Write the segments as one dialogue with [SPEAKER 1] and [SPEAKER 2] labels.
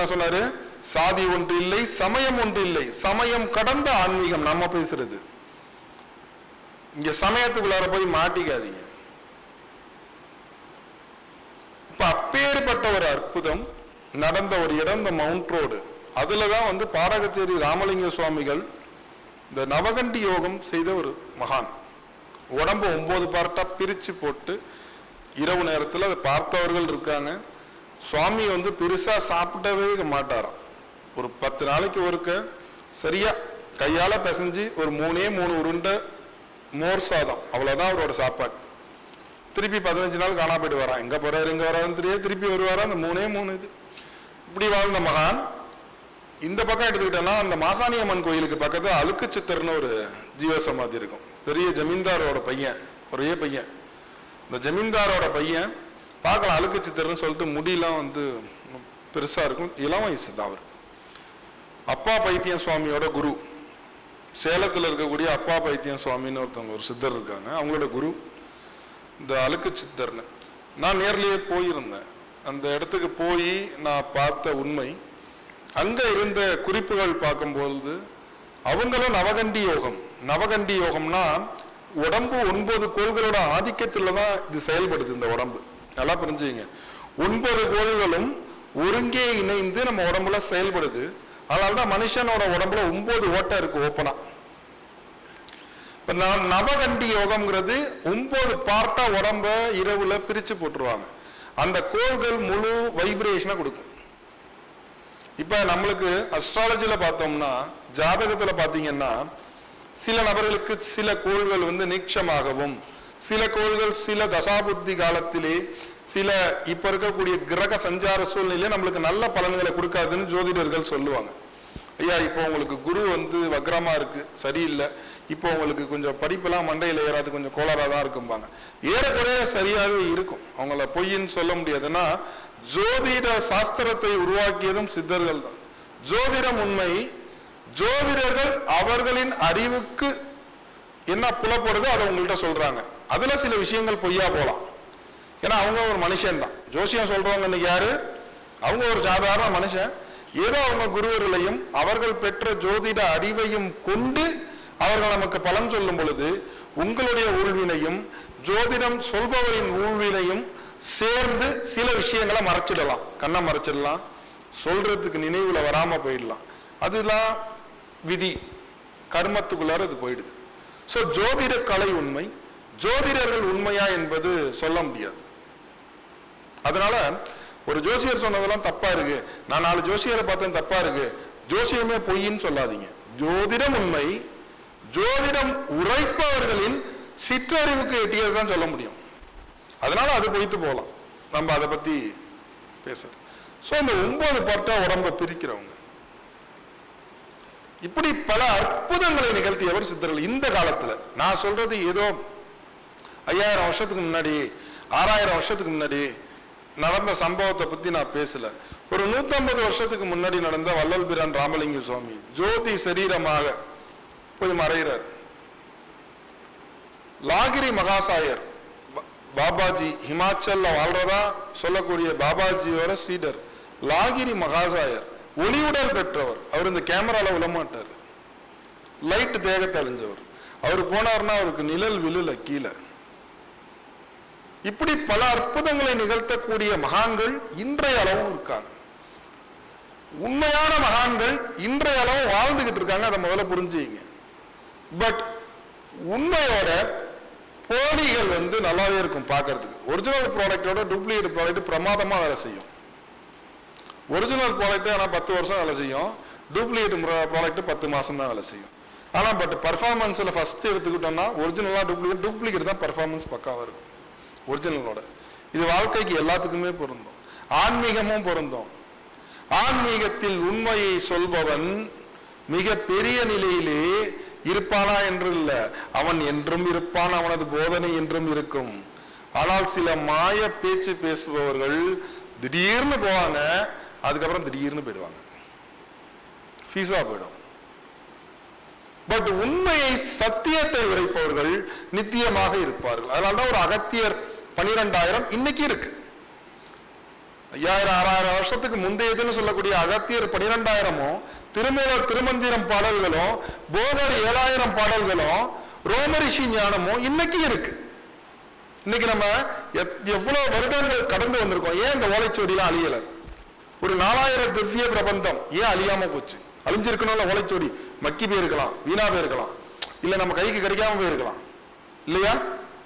[SPEAKER 1] என்ன சொன்னாரு? சாதி ஒன்று இல்லை சமயம் ஒன்று இல்லை. சமயம் கடந்த ஆன்மீகம் நம்ம பேசுறது. இங்க சமயத்துக்குள்ளார போய் மாட்டிக்காதீங்க. இப்ப அப்பேற்பட்ட ஒரு அற்புதம் நடந்த ஒரு இடம் இந்த மவுண்ட் ரோடு அதுலதான் வந்து பாடகச்சேரி ராமலிங்க சுவாமிகள் இந்த நவகண்டி யோகம் செய்த ஒரு மகான். உடம்பு ஒன்பது பார்ட்டா பிரிச்சு போட்டு இரவு நேரத்தில் அதை பார்த்தவர்கள் இருக்காங்க. சுவாமி வந்து பெருசாக சாப்பிடவே மாட்டாராம். ஒரு பத்து நாளைக்கு ஒருக்க சரியா கையால் பிசைஞ்சு ஒரு மூணே மூணு உருண்டை மோர் சாதம் அவ்வளோதான் அவரோட சாப்பாடு. திருப்பி பதினஞ்சு நாள் காணா போயிட்டு வரான். எங்கே போறாரு எங்கே வராருன்னு தெரியாது. திருப்பி வருவாரா அந்த மூணே மூணு இது. இப்படி வாழ்ந்த மகான் இந்த பக்கம் எடுத்துக்கிட்டோன்னா அந்த மாசாணியம்மன் கோயிலுக்கு பக்கத்தில் அழுக்கு சித்தர்னு ஒரு ஜீவ சமாதி இருக்கும். பெரிய ஜமீன்தாரோட பையன் ஒரே பையன். இந்த ஜமீன்தாரோட பையன் பார்க்கலாம் அழுக்கு சித்தர்னு சொல்லிட்டு முடியெல்லாம் வந்து பெருசாக இருக்கும். இளம் வயசு தான் அவர். அப்பா பைத்தியம் சுவாமியோட குரு. சேலத்தில் இருக்கக்கூடிய அப்பா பைத்தியம் சுவாமின்னு ஒருத்தவங்க ஒரு சித்தர் இருக்காங்க. அவங்களோட குரு இந்த அழுக்கு சித்தர்னு நான் நேர்லேயே போயிருந்தேன். அந்த இடத்துக்கு போய் நான் பார்த்த உண்மை அங்கே இருந்த குறிப்புகள் பார்க்கும்பொழுது அவங்களும் நவகண்டி யோகம். நவகண்டி யோகம்னா உடம்பு ஒன்பது கோள்களோட ஆதிக்கத்தில் தான் இது செயல்படுது இந்த உடம்பு. நல்லா புரிஞ்சுங்க ஒன்பது கோள்களும் ஒருங்கே இணைந்து நம்ம உடம்புல செயல்படுது. அதனால தான் மனுஷனோட உடம்புல ஒன்பது ஓட்டை இருக்கு ஓப்பனா இப்ப நான் நவகண்டி யோகம்ங்கிறது ஒன்பது பார்ட்டா உடம்ப இரவுல பிரிச்சு போட்டுருவாங்க. அந்த கோள்கள் முழு வைப்ரேஷனை கொடுக்கும். இப்ப நம்மளுக்கு அஸ்ட்ராலஜில பார்த்தோம்னா ஜாதகத்துல பாத்தீங்கன்னா சில நபர்களுக்கு சில கோள்கள் வந்து நீட்சமாகவும் சில கோள்கள் சில தசாபுத்தி காலத்திலே சில இப்ப இருக்கக்கூடிய கிரக சஞ்சார சூழ்நிலையில நம்மளுக்கு நல்ல பலன்களை கொடுக்காதுன்னு ஜோதிடர்கள் சொல்லுவாங்க. ஐயா இப்போ உங்களுக்கு குரு வந்து வக்ரமா இருக்கு சரியில்லை. இப்போ உங்களுக்கு கொஞ்சம் படிப்பெல்லாம் மண்டையில் ஏறாது கொஞ்சம் கோளாறா தான் இருக்கும்பாங்க. ஏறக்குறைய சரியாகவே இருக்கும். அவங்கள பொய்ன்னு சொல்ல முடியாதுன்னா ஜோதிட சாஸ்திரத்தை உருவாக்கியதும் சித்தர்கள் தான். ஜோதிடம் உண்மை. ஜோதிடர்கள் அவர்களின் அறிவுக்கு என்ன புலப்படுதோ அதை உங்கள்கிட்ட சொல்றாங்க. அதில் சில விஷயங்கள் பொய்யா போகலாம் ஏன்னா அவங்க ஒரு மனுஷன் தான் ஜோசியம் சொல்கிறவங்கன்னு இன்னைக்கு யாரு? அவங்க ஒரு சாதாரண மனுஷன். ஏதோ அவங்க குருவர்களையும் அவர்கள் பெற்ற ஜோதிட அறிவையும் கொண்டு அவர்கள் நமக்கு பலன் சொல்லும் பொழுது உங்களுடைய ஊழ்வினையும் ஜோதிடம் சொல்பவரின் ஊழ்வினையும் சேர்ந்து சில விஷயங்களை மறைச்சிடலாம். கண்ணை மறைச்சிடலாம். சொல்றதுக்கு நினைவுல வராம போயிடலாம். அதுதான் விதி. கர்மத்துக்குள்ளார அது போயிடுது. ஸோ ஜோதிட கலை உண்மை. ஜோதிடர்கள் உண்மையா என்பது சொல்ல முடியாது. அதனால ஒரு ஜோசியர் சொன்னதெல்லாம் தப்பா இருக்கு. நான் நாலு ஜோசியரை பார்த்தேன் தப்பா இருக்கு. ஜோசியமே பொய்ன்னு சொல்லாதீங்க. ஜோதிடம் உண்மை. ஜோதிடம் உரைப்பவர்களின் சிற்றறிவுக்கு எட்டியது தான் சொல்ல முடியும். அதனால அது பொய்த்து போகலாம். நம்ம அதை பத்தி பேச சோ இந்த ஒன்பது பட்ட உடம்ப பிரிக்கிறவங்க. இப்படி பல அற்புதங்களை நிகழ்த்தியவர் சித்தர்கள். இந்த காலத்துல நான் சொல்றது ஏதோ ஐயாயிரம் வருஷத்துக்கு முன்னாடி ஆறாயிரம் வருஷத்துக்கு முன்னாடி நடந்த சம்பவத்தை பத்தி நான் பேசல. ஒரு 150 வருஷத்துக்கு முன்னாடி நடந்த வல்லல் பிரான் ராமலிங்க சுவாமி ஜோதி சரீரமாக போய் மறைகிறார். லாகிரி மகாசாயர் பாபாஜி ஹிமாச்சல்ல வாழ்றதா சொல்லக்கூடிய பாபாஜியோட சீடர் லாகிரி மகாசாயர் ஒளிவுடல் பெற்றவர். அவர் இந்த கேமரால விழமாட்டார் லைட் தேகத்தை அழிஞ்சவர் அவர் போனார்னா அவருக்கு நிழல் விழுல கீழே. இப்படி பல அற்புதங்களை நிகழ்த்தக்கூடிய மகான்கள் இன்றைய அளவும் இருக்காங்க. உண்மையான மகான்கள் இன்றைய அளவும் வாழ்ந்துகிட்டு இருக்காங்க அதை முதல்ல புரிஞ்சுங்க. பட் உண்மையோட போலிகள் வந்து நல்லாவே இருக்கும் பார்க்கறதுக்கு. ஒரிஜினல் ப்ராடக்டோட டூப்ளிகேட் ப்ராடக்ட் பிரமாதமா வேலை செய்யும். ஒரிஜினல் ப்ராடக்ட் ஆனால் பத்து வருஷம் வேலை செய்யும். டூப்ளிகேட் ப்ராடக்ட் பத்து மாசம் தான் வேலை செய்யும். ஆனால் பட் பர்ஃபார்மன்ஸில் ஃபர்ஸ்ட் எடுத்துக்கிட்டோம்னா ஒரிஜினலாக டூப்ளிகேட் டூப்ளிகேட் தான் பர்ஃபார்மன்ஸ் பக்காவாக இருக்கும். ஒரிஜினலோட இது வாழ்க்கைக்கு எல்லாத்துக்குமே பொருந்தும். ஆன்மீகமும் பொருந்தும். ஆன்மீகத்தில் உண்மையை சொல்பவன் மிக பெரிய நிலையிலே இருப்பானா என்று இல்ல. அவன் என்றும் இருப்பான் அவனது போதனை என்றும் இருக்கும். ஆனால் சில மாய பேச்சு பேசுபவர்கள் திடீர்னு போவாங்க அதுக்கப்புறம் திடீர்னு போயிடுவாங்க. ஃபீஸா போயிடும். பட் உண்மையை சத்தியத்தை உரைப்பவர்கள் நித்தியமாக இருப்பார்கள். அதனால தான் ஒரு அகத்தியர் பனிரெண்டாயிரம் இன்னைக்கு இருக்கு. ஐயாயிரம் ஆறாயிரம் வருஷத்துக்கு முந்தையதுன்னு சொல்லக்கூடிய அகத்தியர் பனிரெண்டாயிரமும் திருமூலர் திருமந்திரம் பாடல்களும் போதர் ஏழாயிரம் பாடல்களும் ரோமரிஷி ஞானமும் இன்னைக்கு இருக்கு. இன்னைக்கு நம்ம எவ்வளவு வருடங்கள் கடந்து வந்திருக்கோம். ஏன் இந்த ஓலைச்சுவடிலாம் அழியல? ஒரு நாலாயிரம் திவ்ய பிரபந்தம் ஏன் அழியாம போச்சு? அழிஞ்சிருக்கணும்ல ஓலைச்சுவடி. மக்கி போயிருக்கலாம் வீணா போயிருக்கலாம். இல்ல நம்ம கைக்கு கிடைக்காம போயிருக்கலாம். இல்லையா?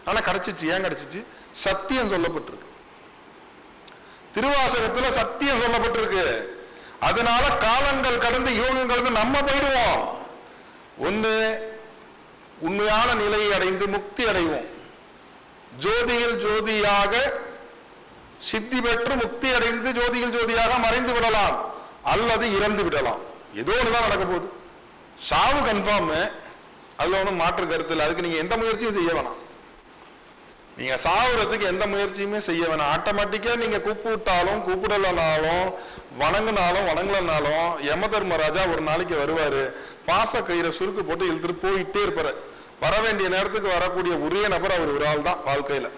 [SPEAKER 1] ஆனா கிடைச்சிச்சு ஏன் கிடைச்சிச்சு? சத்தியம் சொல்லப்பட்டிருக்கு. திருவாசகத்துல சத்தியம் சொல்லப்பட்டிருக்கு. அதனால காலங்கள் கடந்து யோகம் கடந்து நம்ம போயிடுவோம். ஒண்ணு உண்மையான நிலையை அடைந்து முக்தி அடைவோம். ஜோதியில் ஜோதியாக சித்தி பெற்று முக்தி அடைந்து ஜோதியில் ஜோதியாக மறைந்து விடலாம். அல்லது இறந்து விடலாம். ஏதோ ஒன்றுதான் நடக்க போகுது. சாவு கன்ஃபார்ம் அதில் ஒன்றும் மாற்று கருத்தில் அதுக்கு நீங்க எந்த முயற்சியும் செய்ய வேணாம். நீங்கள் சாகுறதுக்கு எந்த முயற்சியுமே செய்ய வேணாம். ஆட்டோமேட்டிக்காக நீங்கள் கூப்பிட்டாலும் கூப்பிடலனாலும் வணங்கினாலும் வணங்கலனாலும் யம தர்மராஜா ஒரு நாளைக்கு வருவார். பாச கயிறை சுருக்கு போட்டு இழுத்துட்டு போயிட்டே இருப்பார். வர வேண்டிய நேரத்துக்கு வரக்கூடிய ஒரே நபர் அவர் ஒரு ஆள் தான் வாழ்க்கையில்.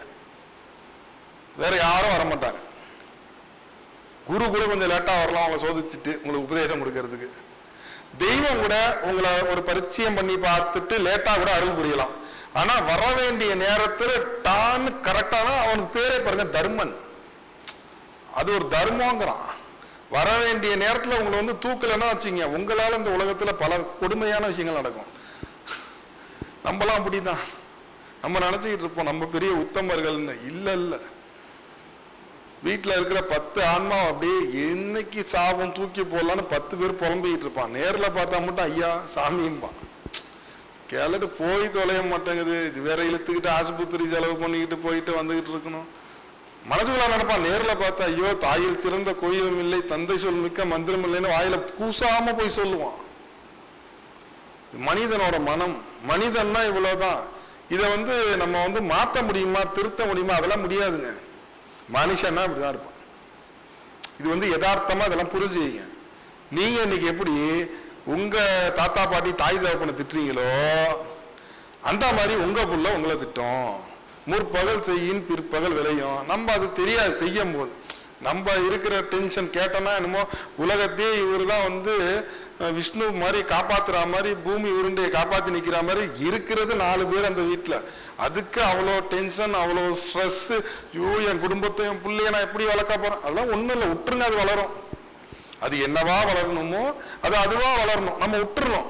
[SPEAKER 1] வேற யாரும் வர மாட்டாங்க குரு கூட கொஞ்சம் லேட்டாக வரலாம் அவங்க சோதிச்சுட்டு உங்களுக்கு உபதேசம் கொடுக்கறதுக்கு. தெய்வம் கூட உங்களை ஒரு பரிச்சயம் பண்ணி பார்த்துட்டு லேட்டாக கூட அருள் புரியலாம். ஆனா வர வேண்டிய நேரத்துல டான்னு கரெக்டான அவனுக்கு பேரே பாருங்க தர்மன். அது ஒரு தர்மங்கிறான். வர வேண்டிய நேரத்துல உங்களை வந்து தூக்கலைன்னா வச்சுங்க உங்களால இந்த உலகத்துல பல கொடுமையான விஷயங்கள் நடக்கும். நம்மளாம் அப்படிதான். நம்ம நினைச்சுக்கிட்டு இருப்போம் நம்ம பெரிய உத்தமர்கள்னு. இல்ல இல்ல. வீட்டில் இருக்கிற பத்து ஆன்மா அப்படியே என்னைக்கு சாபம் தூக்கி போடலான்னு பத்து பேர் புலம்பிக்கிட்டு இருப்பான். நேரில் பார்த்தா மட்டும் ஐயா சாமியும்பான் கேளட்டு போய் தொலைய மாட்டேங்குது. இது வேற இழுத்துக்கிட்டு ஆஸ்பத்திரி செலவு பண்ணிக்கிட்டு போயிட்டு வந்துகிட்டு இருக்கணும். மனசுக்குள்ள நினைப்பான் நேர்ல பார்த்தா ஐயோ தாயில் சிறந்த கோயிலும் இல்லை தந்தை சொல் மிக்க மந்திரம் இல்லைன்னு வாயில கூசாம போய் சொல்லுவான். மனிதனோட மனம். மனிதன்னா இவ்வளவுதான். இதை வந்து நம்ம வந்து மாத்த முடியுமா திருத்த முடியுமா அதெல்லாம் முடியாதுங்க. மனுஷன்னா இப்படிதான் இருப்பான். இது வந்து யதார்த்தமா இதெல்லாம் புரிஞ்சுங்க நீங்க இன்னைக்கு எப்படி உங்கள் தாத்தா பாட்டி தாய் தகப்பனை திட்டுறீங்களோ அந்த மாதிரி உங்கள் புள்ள உங்களை திட்டம். முற்பகல் செய்யின் பிற்பகல் விளையும். நம்ம அது தெரியாது செய்யும் போது. நம்ம இருக்கிற டென்ஷன் கேட்டோம்னா என்னமோ உலகத்தையே இவர் தான் வந்து விஷ்ணு மாதிரி காப்பாத்துற மாதிரி பூமி உருண்டையை காப்பாத்தி நிக்கிற மாதிரி இருக்கிறது நாலு பேர் அந்த வீட்டில் அதுக்கு அவ்வளோ டென்ஷன் அவ்வளோ ஸ்ட்ரெஸ் ஐயோ என் குடும்பத்தை என் பிள்ளைய நான் எப்படி வளர்க்க போறேன்? அதெல்லாம் ஒன்றும் இல்லை விட்டுருங்க அது வளரும். அது என்னவா வளரணுமோ அது அதுவா வளரணும். நம்ம விட்டுறோம்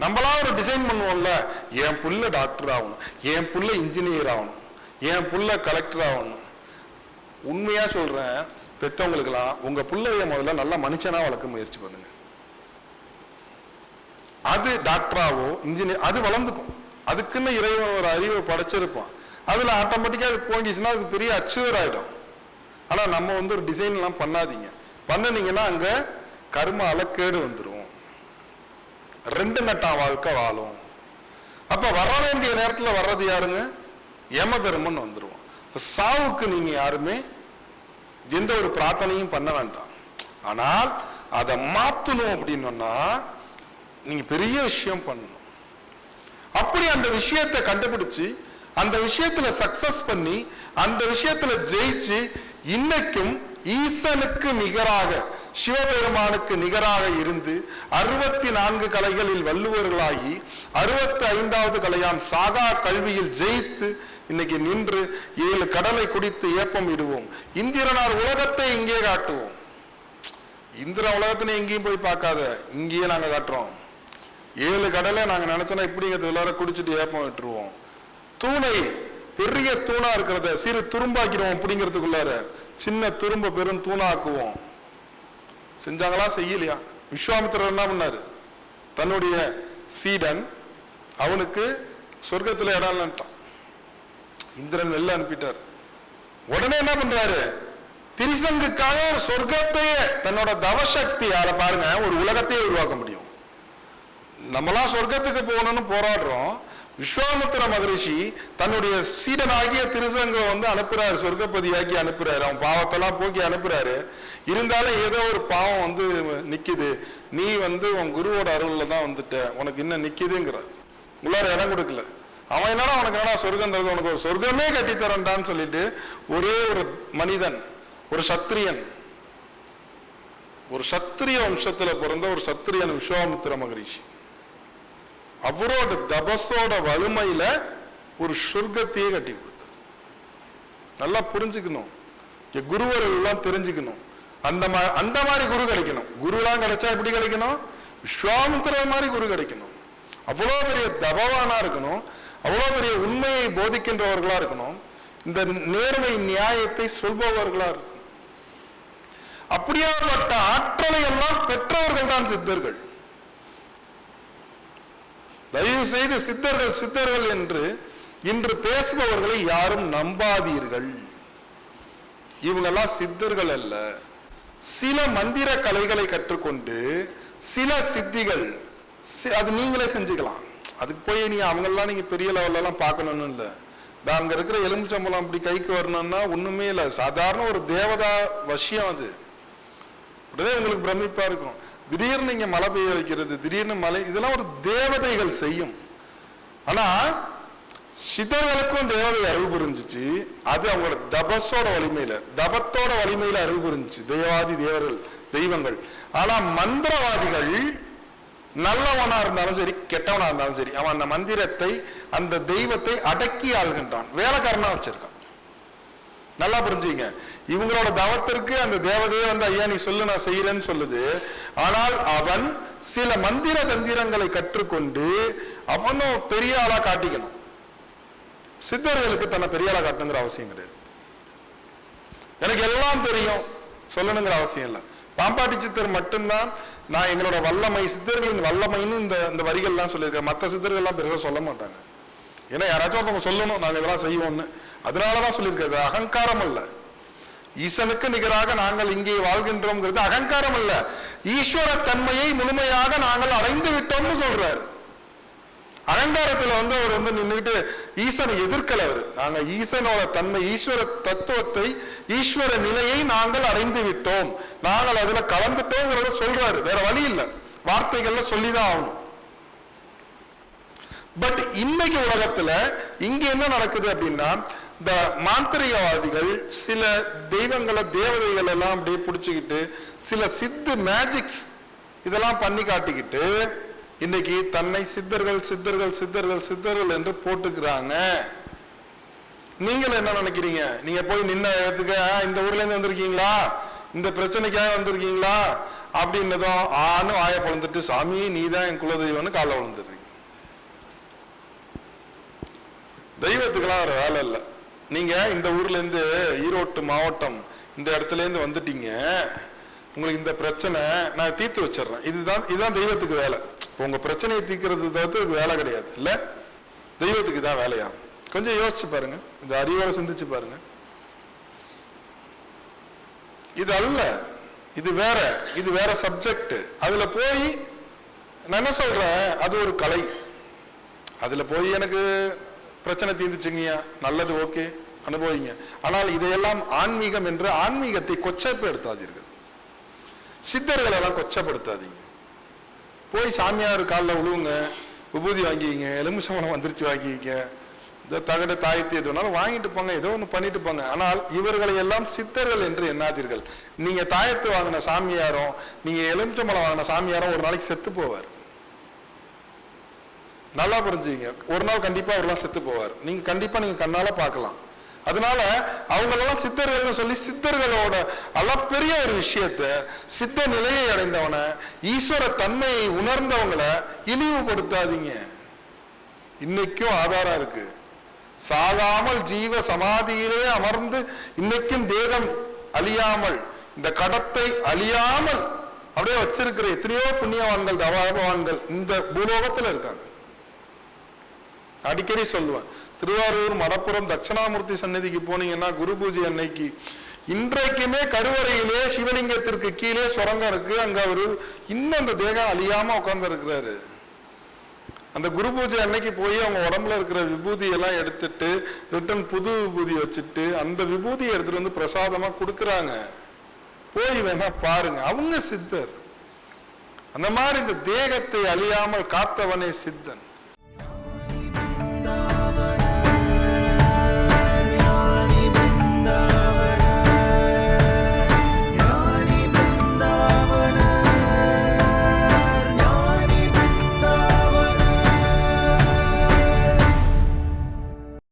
[SPEAKER 1] நம்மளா ஒரு டிசைன் பண்ணுவோம்ல. என் புள்ள டாக்டர் ஆகணும். என் புள்ள இன்ஜினியர் ஆகணும். என் புள்ள கலெக்டர் ஆகணும். உண்மையா சொல்றேன் பெத்தவங்களுக்கெல்லாம் உங்க பிள்ளைய முதல்ல நல்ல மனுஷனா வளர்க்க முயற்சி பண்ணுங்க. அது டாக்டராவோ இன்ஜினியர் அது வளர்ந்துக்கும். அதுக்குன்னு இறைவன் ஒரு அறிவை படைச்சிருப்பான். அதுல ஆட்டோமேட்டிக்கா அது போயிடுச்சுன்னா அது பெரிய அச்சீவர் ஆயிடும். ஆனா நம்ம வந்து ஒரு டிசைன் எல்லாம் பண்ணாதீங்க. பண்ணுனீங்கன்னா அங்க கர்மால கேடு வந்துடும் ரெண்டு நட்டா வாழ்க்கை வாழும். அப்ப வர வேண்டிய நேரத்துல வர்றது யாருங்க? யம தர்மன் வந்துருவோம் சாவுக்கு நீங்க யாருமே எந்த ஒரு பிரார்த்தனையும் பண்ண வேண்டாம். ஆனால் அதை மாத்தணும் அப்படின்னா நீங்க பெரிய விஷயம் பண்ணணும். அப்படி அந்த விஷயத்தை கண்டுபிடிச்சு அந்த விஷயத்துல சக்சஸ் பண்ணி அந்த விஷயத்துல ஜெயிச்சு இன்னைக்கும் ஈசனுக்கு நிகராக சிவபெருமானுக்கு நிகராக இருந்து அறுபத்தி நான்கு கலைகளில் வள்ளுவர்களாகி அறுபத்தி ஐந்தாவது கலையாம் சாகா கல்வியில் ஜெயித்து இன்னைக்கு நின்று ஏழு கடலை குடித்து ஏப்பம் இடுவோம். இந்திரனார் உலகத்தை இங்கே காட்டுவோம். இந்திர உலகத்தினை எங்கேயும் போய் பார்க்காத இங்கேயே நாங்க காட்டுறோம். ஏழு கடலை நாங்க நினைச்சோன்னா இப்படிங்கிறது எல்லாரும் குடிச்சிட்டு ஏப்பம் விட்டுருவோம் தூணை பெரிய தூணா இருக்கிறத சிறு துரும்பாக்கிடுவோம் அப்படிங்கிறதுக்குள்ளார சின்ன துரும்ப பெரும் தூணாக்குவோம். செஞ்சாங்களா? செய்யலையா? விஸ்வாமித்திரர் என்ன பண்ணாரு? தன்னுடைய சீடன் அவனுக்கு சொர்க்கத்துல இடம் இல்லைன்ட்டான். இந்திரன் வெளில அனுப்பிட்டார். உடனே என்ன பண்றாரு? திரிசங்குக்காக ஒரு சொர்க்கத்தையே தன்னோட தவசக்தியால பாருங்க ஒரு உலகத்தையே உருவாக்க முடியும். நம்மளாம் சொர்க்கத்துக்கு போகணும்னு போராடுறோம். விஸ்வாமித்திர மகரிஷி தன்னுடைய சீடனாகிய திருசங்க வந்து அனுப்புறாரு சொர்க்கப்பதியாக்கி அனுப்புறாரு. அவன் பாவத்தெல்லாம் போக்கி அனுப்புறாரு. இருந்தாலும் ஏதோ ஒரு பாவம் வந்து நிக்குது. நீ வந்து உன் குருவோட அருள்ல தான் வந்துட்ட. உனக்கு இன்னும் நிக்குதுங்கிற உள்ளார இடம் கொடுக்கல. அவன் என்னடா உனக்கு என்னடா சொர்க்கம் தருது? உனக்கு ஒரு சொர்க்கமே கட்டித்தரேன்டான்னு சொல்லிட்டு ஒரே ஒரு மனிதன் ஒரு சத்திரியன் ஒரு சத்திரிய வம்சத்துல பிறந்த ஒரு சத்திரியன் விஸ்வாமித்திர மகரிஷி. அவரோட தபஸோட வலிமையில ஒரு சொர்க்கத்தையே கட்டி கொடுத்தார். நல்லா புரிஞ்சுக்கணும். குருவர்கள் எல்லாம் தெரிஞ்சுக்கணும். அந்த மாதிரி அந்த மாதிரி குரு கிடைக்கணும். குருலாம் கிடைச்சா எப்படி கிடைக்கணும்? விஸ்வாமுத்திர மாதிரி குரு கிடைக்கணும். அவ்வளோ பெரிய தபவானா இருக்கணும். அவ்வளோ பெரிய உண்மையை போதிக்கின்றவர்களா இருக்கணும். இந்த நேர்மை நியாயத்தை சொல்பவர்களா இருக்கணும். அப்படியாப்பட்ட ஆற்றலை எல்லாம் பெற்றவர்கள் தான் சித்தர்கள். தயவு செய்து சித்தர்கள் சித்தர்கள் என்று இன்று பேசுபவர்களை யாரும் நம்பாதீர்கள். இவங்கெல்லாம் சித்தர்கள் அல்ல. சில மந்திர கலைகளை கற்றுக்கொண்டு சில சித்திகள் சி- அது நீங்களே செஞ்சுக்கலாம். அதுக்கு போய் நீங்க அவங்கெல்லாம் நீங்க பெரிய லெவல்ல பார்க்கணும்னு இல்லை. நான் அங்க இருக்கிற எலுமிச்சம்பழம் அப்படி கைக்கு வரணும்னா ஒண்ணுமே இல்லை. சாதாரண ஒரு தேவதா வசியம் அது. உடனே உங்களுக்கு பிரமிப்பா இருக்கும். திடீர்னு இங்க மழை பெய்ய வைக்கிறது திடீர்னு மழை இதெல்லாம் ஒரு தேவதைகள் செய்யும். ஆனா சிதர்களுக்கும் தேவதை அறிவு புரிஞ்சிச்சு. அது அவங்களோட தபஸோட வலிமையில தபத்தோட வலிமையில அறிவு புரிஞ்சிச்சு. தேவாதி தேவர்கள் தெய்வங்கள். ஆனா மந்திரவாதிகள் நல்லவனா இருந்தாலும் சரி கெட்டவனா இருந்தாலும் சரி அவன் அந்த மந்திரத்தை அந்த தெய்வத்தை அடக்கி ஆள்கின்றான். வேலைக்காரனா வச்சிருக்கான். நல்லா புரிஞ்சுங்க. இவங்களோட தவத்திற்கு அந்த தேவதையே வந்து ஐயா நீ சொல்லு நான் செய்யறேன்னு சொல்லுது. ஆனால் அவன் சில மந்திர தந்திரங்களை கற்றுக்கொண்டு அவனும் பெரிய ஆளா காட்டிக்கணும். சித்தர்களுக்கு தன்னை பெரிய ஆளா காட்டணுங்கிற அவசியம் கிடையாது. எனக்கு எல்லாம் தெரியும். சொல்லணுங்கிற அவசியம் இல்லை. பாம்பாட்டி சித்தர் மட்டும்தான். நான் எங்களோட வல்லமை சித்தர்களின் வல்லமைன்னு இந்த இந்த வரிகள்லாம் சொல்லியிருக்கேன். மற்ற சித்தர்கள்லாம் பெருசாக சொல்ல மாட்டாங்க. ஏன்னா யாராச்சும் ஒருத்தவங்க சொல்லணும் நாங்கள் இதெல்லாம் செய்வோம்னு. அதனாலதான் சொல்லியிருக்காது அகங்காரம் அல்ல. ஈசனுக்கு நிகராக நாங்கள் இங்கே வாழ்கின்றோம்ங்கிறது அகங்காரம் அல்ல. ஈஸ்வர தன்மையை முழுமையாக நாங்கள் அடைந்து விட்டோம்னு சொல்றாரு. அகங்காரத்துல வந்து அவர் வந்து நின்றுட்டு ஈசனை எதிர்க்கல அவர். நாங்க ஈசனோட தன்மை ஈஸ்வர தத்துவத்தை ஈஸ்வர நிலையை நாங்கள் அடைந்து விட்டோம். நாங்கள் அதுல கலந்துட்டோங்கிறத சொல்றாரு. வேற வழி இல்லை. வார்த்தைகள்ல சொல்லிதான் ஆகணும். பட் இன்னைக்கு உலகத்துல இங்க என்ன நடக்குது அப்படின்னா இந்த மாந்திரிகவாதிகள் சில தெய்வங்களை தேவதைகள் எல்லாம் அப்படியே பிடிச்சிக்கிட்டு சில சித்து மேஜிக்ஸ் இதெல்லாம் பண்ணி காட்டிக்கிட்டு இன்னைக்கு தன்னை சித்தர்கள் சித்தர்கள் சித்தர்கள் சித்தர்கள் என்று போட்டுக்கிறாங்க. நீங்கள் என்ன நினைக்கிறீங்க? நீங்க போய் நின்ன இடத்துக்கு இந்த ஊர்ல இருந்து வந்திருக்கீங்களா? இந்த பிரச்சனைக்காக வந்திருக்கீங்களா? அப்படின்னதும் ஆணும் ஆய பொழந்துட்டு சாமி நீ தான் என் குலதெய்வம்னு காலை விழுந்துடுறீங்க தெய்வத்துக்கெல்லாம் ஒரு வேலை இல்லை. நீங்க இந்த ஊர்லேருந்து ஈரோட்டு மாவட்டம் இந்த இடத்துல இருந்து வந்துட்டீங்க. உங்களுக்கு இந்த பிரச்சனை நான் தீர்த்து வச்சிடுறேன். இதுதான் இதுதான் தெய்வத்துக்கு வேலை. உங்க பிரச்சனையை தீர்க்கிறது தவிர்த்து வேலை கிடையாது. இல்லை? தெய்வத்துக்கு தான் வேலையா? கொஞ்சம் யோசிச்சு பாருங்க. இந்த அறிவோட சிந்திச்சு பாருங்க. இது அல்ல. இது வேற. இது வேற சப்ஜெக்ட் அதுல போய் நான் என்ன சொல்றேன்? அது ஒரு கலை. அதுல போய் எனக்கு பிரச்சனை தீர்ந்துச்சுங்கய்யா. நல்லது ஓகே. அனுபவிங்க. ஆனால் இதையெல்லாம் ஆன்மீகம் என்று ஆன்மீகத்தை கொச்சப்படுத்தாதீர்கள். சித்தர்களை எல்லாம் கொச்சப்படுத்தாதீங்க. போய் சாமியார் காலில் விழுவுங்க விபூதி வாங்கிக்கிங்க. எலுமிச்சம்பழம் வந்துருச்சு வாங்கிக்கிங்க. இந்த தகட தாயத்து எது வேணாலும் வாங்கிட்டு போங்க. ஏதோ ஒன்று பண்ணிட்டு போங்க. ஆனால் இவர்களை எல்லாம் சித்தர்கள் என்று எண்ணாதீர்கள். நீங்கள் தாயத்து வாங்கின சாமியாரும் நீங்கள் எலுமிச்சம்பழம் வாங்கின சாமியாரும் ஒரு நாளைக்கு செத்து போவார். நல்லா புரிஞ்சுங்க ஒரு நாள் கண்டிப்பா அவர்லாம் செத்து போவார். நீங்க கண்டிப்பா நீங்க கண்ணால பார்க்கலாம். அதனால அவங்களெல்லாம் சித்தர்கள்னு சொல்லி சித்தர்களோட அளப்பெரிய ஒரு விஷயத்த சித்த நிலையை அடைந்தவனை ஈஸ்வர தன்மையை உணர்ந்தவங்கள இழிவுபடுத்தாதீங்க. இன்னைக்கும் ஆதாரம் இருக்கு. சாகாமல் ஜீவ சமாதியிலே அமர்ந்து இன்னைக்கும் தேகம் அழியாமல் இந்த கடத்தை அழியாமல் அப்படியே வச்சிருக்கிற எத்தனையோ புண்ணியவான்கள் தவாபவான்கள் இந்த பூலோகத்தில் இருக்காங்க. அடிக்கடி சொல்லுவேன். திருவாரூர் மடப்புறம் தட்சிணாமூர்த்தி சன்னதிக்கு போனீங்கன்னா குரு பூஜை அன்னைக்கு. இன்றைக்குமே கருவறையிலே சிவலிங்கத்திற்கு கீழே சுரங்கம் இருக்கு. அங்க அவரு இன்னும் அந்த தேகம் அழியாம உட்கார்ந்து இருக்கிறாரு அந்த குரு பூஜை அன்னைக்கு போய் அவங்க உடம்புல இருக்கிற விபூதி எல்லாம் எடுத்துட்டு ரிட்டன் புது விபூதி வச்சுட்டு அந்த விபூதியை எடுத்துட்டு வந்து பிரசாதமா கொடுக்குறாங்க. போய் வேணா பாருங்க. அவங்க சித்தர். அந்த மாதிரி இந்த தேகத்தை அழியாமல் காத்தவனே சித்தன்.